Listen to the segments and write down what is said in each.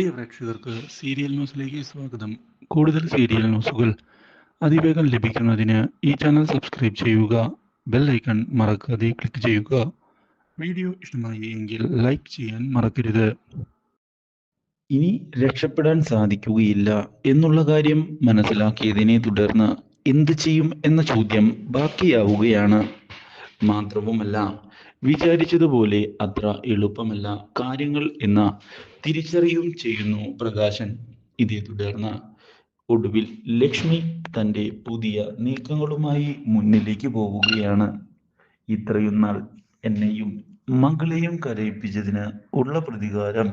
പ്രിയ പ്രേക്ഷകർക്ക് സീരിയൽ ന്യൂസിലേക്ക് സ്വാഗതം. കൂടുതൽ സീരിയൽ ന്യൂസുകൾ അതിവേഗം ലഭിക്കുന്നതിന് ഈ ചാനൽ സബ്സ്ക്രൈബ് ചെയ്യുക ബെൽ ഐക്കൺ മറക്കാതെ ക്ലിക്ക് ചെയ്യുക. വീഡിയോ ഇഷ്ടമായി എങ്കിൽ ലൈക്ക് ചെയ്യാൻ മറക്കരുത്. ഇനി രക്ഷപ്പെടാൻ സാധിക്കുകയില്ല എന്നുള്ള കാര്യം മനസ്സിലാക്കിയതിനെ തുടർന്ന് എന്ത് ചെയ്യും എന്ന ചോദ്യം ബാക്കിയാവുകയാണ്. മാത്രവുമല്ല. വിചാരിച്ചതുപോലെ അത്ര എളുപ്പമല്ല കാര്യങ്ങൾ എന്ന തിരിച്ചറിയും ചെയ്യുന്നു പ്രകാശൻ. ഇതേ തുടർന്ന് ഒടുവിൽ ലക്ഷ്മി തന്റെ പുതിയ നീക്കങ്ങളുമായി മുന്നിലേക്ക് പോവുകയാണ്. ഇത്രയും നാൾ എന്നെയും മകളെയും കരയിപ്പിച്ചതിന് ഉള്ള പ്രതികാരം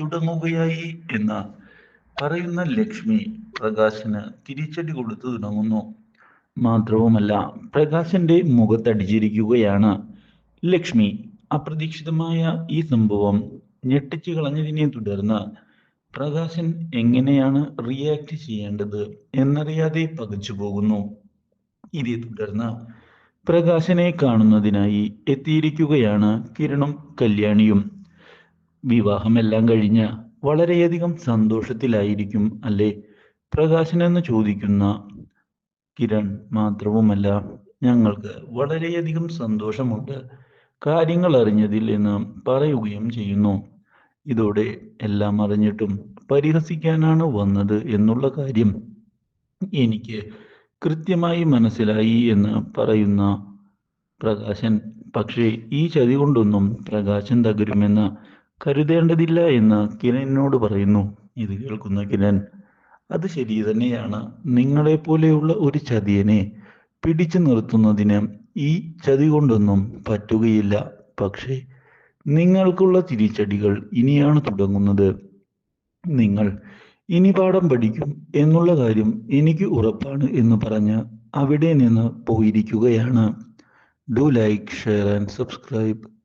തുടങ്ങുകയായി എന്ന പറയുന്ന ലക്ഷ്മി പ്രകാശന് തിരിച്ചടി കൊടുത്തു തുടങ്ങുന്നു. മാത്രവുമല്ല പ്രകാശന്റെ മുഖത്തടിച്ചിരിക്കുകയാണ്. ലക്ഷ്മി അപ്രതീക്ഷിതമായ ഈ സംഭവം ഞെട്ടിച്ചു കളഞ്ഞതിനെ തുടർന്ന് പ്രകാശൻ എങ്ങനെയാണ് റിയാക്ട് ചെയ്യേണ്ടത് എന്നറിയാതെ പകച്ചു പോകുന്നു. ഇതേ തുടർന്ന് പ്രകാശനെ കാണുന്നതിനായി എത്തിയിരിക്കുകയാണ് കിരണും കല്യാണിയും. വിവാഹമെല്ലാം കഴിഞ്ഞ് വളരെയധികം സന്തോഷത്തിലായിരിക്കും അല്ലേ? പ്രകാശൻ എന്ന് ചോദിക്കുന്ന കിരൺ മാത്രവുമല്ല ഞങ്ങൾക്ക് വളരെയധികം സന്തോഷമുണ്ട്. കാര്യങ്ങൾ അറിഞ്ഞതിൽ എന്ന് പറയുകയും ചെയ്യുന്നു. ഇതോടെ എല്ലാം അറിഞ്ഞിട്ടും പരിഹസിക്കാനാണ് വന്നത് എന്നുള്ള കാര്യം എനിക്ക് കൃത്യമായി മനസ്സിലായി എന്ന് പറയുന്ന പ്രകാശൻ. പക്ഷേ ഈ ചതി കൊണ്ടൊന്നും പ്രകാശൻ തകരുമെന്ന് കരുതേണ്ടതില്ല എന്ന് കിരണിനോട് പറയുന്നു. ഇത് കേൾക്കുന്ന കിരൺ. അത് ശരി തന്നെയാണ്. നിങ്ങളെ പോലെയുള്ള ഒരു ചതിയനെ പിടിച്ചു നിർത്തുന്നതിന് ഈ ചതി കൊണ്ടൊന്നും പറ്റുകയില്ല. പക്ഷേ നിങ്ങൾക്കുള്ള തിരിച്ചടികൾ ഇനിയാണ് തുടങ്ങുന്നത്. നിങ്ങൾ ഇനി പാഠം പഠിക്കും എന്നുള്ള കാര്യം എനിക്ക് ഉറപ്പാണ് എന്ന് പറഞ്ഞ് അവിടെ നിന്ന് പോയിരിക്കുകയാണ്. Do like share and subscribe